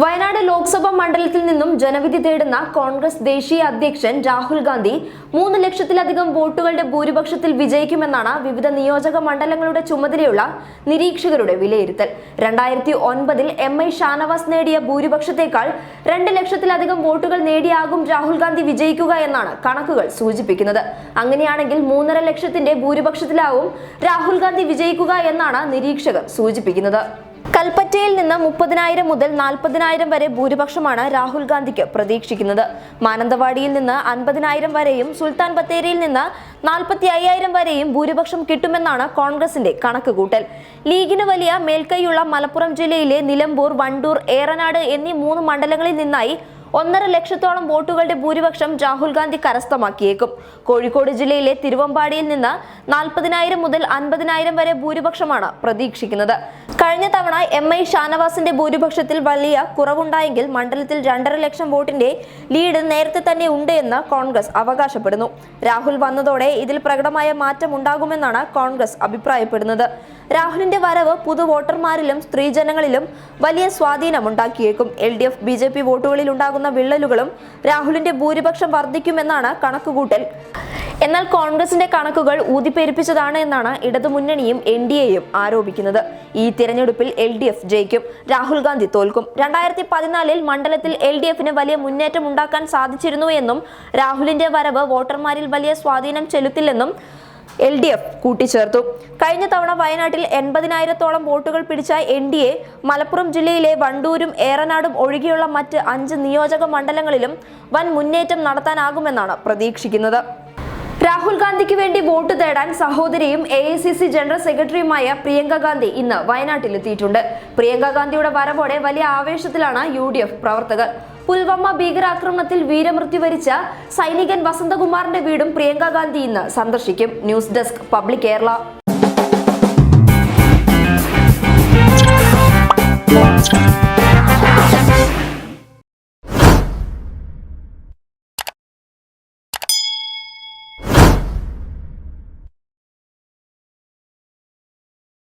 വയനാട് ലോക്സഭാ മണ്ഡലത്തിൽ നിന്നും ജനവിധി തേടുന്ന കോൺഗ്രസ് ദേശീയ അധ്യക്ഷൻ രാഹുൽ ഗാന്ധി മൂന്ന് ലക്ഷത്തിലധികം വോട്ടുകളുടെ ഭൂരിപക്ഷത്തിൽ വിജയിക്കുമെന്നാണ് വിവിധ നിയോജക മണ്ഡലങ്ങളുടെ ചുമതലയുള്ള നിരീക്ഷകരുടെ വിലയിരുത്തൽ. രണ്ടായിരത്തി ഒൻപതിൽ എം ഐ ഷാനവാസ് നേടിയ ഭൂരിപക്ഷത്തേക്കാൾ രണ്ട് ലക്ഷത്തിലധികം വോട്ടുകൾ നേടിയാകും രാഹുൽ ഗാന്ധി വിജയിക്കുക എന്നാണ് കണക്കുകൾ സൂചിപ്പിക്കുന്നത്. അങ്ങനെയാണെങ്കിൽ മൂന്നര ലക്ഷത്തിന്റെ ഭൂരിപക്ഷത്തിലാവും രാഹുൽ ഗാന്ധി വിജയിക്കുക എന്നാണ് നിരീക്ഷകർ സൂചിപ്പിക്കുന്നത്. കൽപ്പറ്റയിൽ നിന്ന് മുപ്പതിനായിരം മുതൽ നാൽപ്പതിനായിരം വരെ ഭൂരിപക്ഷമാണ് രാഹുൽ ഗാന്ധിക്ക് പ്രതീക്ഷിക്കുന്നത്. മാനന്തവാടിയിൽ നിന്ന് അൻപതിനായിരം വരെയും സുൽത്താൻ ബത്തേരിയിൽ നിന്ന് നാൽപ്പത്തി അയ്യായിരം വരെയും ഭൂരിപക്ഷം കിട്ടുമെന്നാണ് കോൺഗ്രസിന്റെ കണക്കുകൂട്ടൽ. ലീഗിന് വലിയ മേൽക്കൈയുള്ള മലപ്പുറം ജില്ലയിലെ നിലമ്പൂർ വണ്ടൂർ ഏറനാട് എന്നീ മൂന്ന് മണ്ഡലങ്ങളിൽ നിന്നായി ഒന്നര ലക്ഷത്തോളം വോട്ടുകളുടെ ഭൂരിപക്ഷം രാഹുൽ ഗാന്ധി കരസ്ഥമാക്കിയേക്കും. കോഴിക്കോട് ജില്ലയിലെ തിരുവമ്പാടിയിൽ നിന്ന് നാൽപ്പതിനായിരം മുതൽ അൻപതിനായിരം വരെ ഭൂരിപക്ഷമാണ് പ്രതീക്ഷിക്കുന്നത്. കഴിഞ്ഞ തവണ എം ഐ ഷാനവാസിന്റെ ഭൂരിപക്ഷത്തിൽ വലിയ കുറവുണ്ടായെങ്കിൽ മണ്ഡലത്തിൽ രണ്ടര ലക്ഷം വോട്ടിന്റെ ലീഡ് നേരത്തെ തന്നെ ഉണ്ട് എന്ന് കോൺഗ്രസ് അവകാശപ്പെടുന്നു. രാഹുൽ വന്നതോടെ ഇതിൽ പ്രകടമായ മാറ്റം ഉണ്ടാകുമെന്നാണ് കോൺഗ്രസ് അഭിപ്രായപ്പെടുന്നത്. രാഹുലിന്റെ വരവ് പുതു വോട്ടർമാരിലും സ്ത്രീജനങ്ങളിലും വലിയ സ്വാധീനമുണ്ടാക്കിയേക്കും L D F B J P വോട്ടുകളിൽ ഉണ്ടാകുന്ന വിള്ളലുകളും രാഹുലിന്റെ ഭൂരിപക്ഷം വർദ്ധിക്കുമെന്നാണ് കണക്കുകൂട്ടൽ. എന്നാൽ കോൺഗ്രസിന്റെ കണക്കുകൾ ഊതിപ്പെരുപ്പിച്ചതാണ് എന്നാണ് ഇടതുമുന്നണിയും എൻ ഡി എയും ആരോപിക്കുന്നത്. ഈ തിരഞ്ഞെടുപ്പിൽ എൽ ഡി എഫ് ജയിക്കും. രാഹുൽ ഗാന്ധി തോൽക്കും. രണ്ടായിരത്തി പതിനാലിൽ മണ്ഡലത്തിൽ എൽ ഡി എഫിന് വലിയ മുന്നേറ്റം ഉണ്ടാക്കാൻ സാധിച്ചിരുന്നു എന്നും രാഹുലിന്റെ വരവ് വോട്ടർമാരിൽ വലിയ സ്വാധീനം ചെലുത്തില്ലെന്നും എൽ ഡി എഫ് കൂട്ടിച്ചേർത്തു. കഴിഞ്ഞ തവണ വയനാട്ടിൽ എൺപതിനായിരത്തോളം വോട്ടുകൾ പിടിച്ച എൻ ഡി എ മലപ്പുറം ജില്ലയിലെ വണ്ടൂരും ഏറനാടും ഒഴികെയുള്ള മറ്റ് അഞ്ച് നിയോജക മണ്ഡലങ്ങളിലും വൻ മുന്നേറ്റം നടത്താനാകുമെന്നാണ് പ്രതീക്ഷിക്കുന്നത്. രാഹുൽ ഗാന്ധിക്ക് വേണ്ടി വോട്ട് തേടാൻ സഹോദരിയും എ ജനറൽ സെക്രട്ടറിയുമായ പ്രിയങ്ക ഗാന്ധി ഇന്ന് വയനാട്ടിലെത്തിയിട്ടുണ്ട്. പ്രിയങ്ക ഗാന്ധിയുടെ വരവോടെ വലിയ ആവേശത്തിലാണ് യു പ്രവർത്തകർ. പുൽവാമ ഭീകരാക്രമണത്തിൽ വീരമൃത്യു വരിച്ച സൈനികൻ വസന്തകുമാറിന്റെ വീടും പ്രിയങ്ക ഗാന്ധി ഇന്ന് സന്ദർശിക്കും. News desk public Kerala.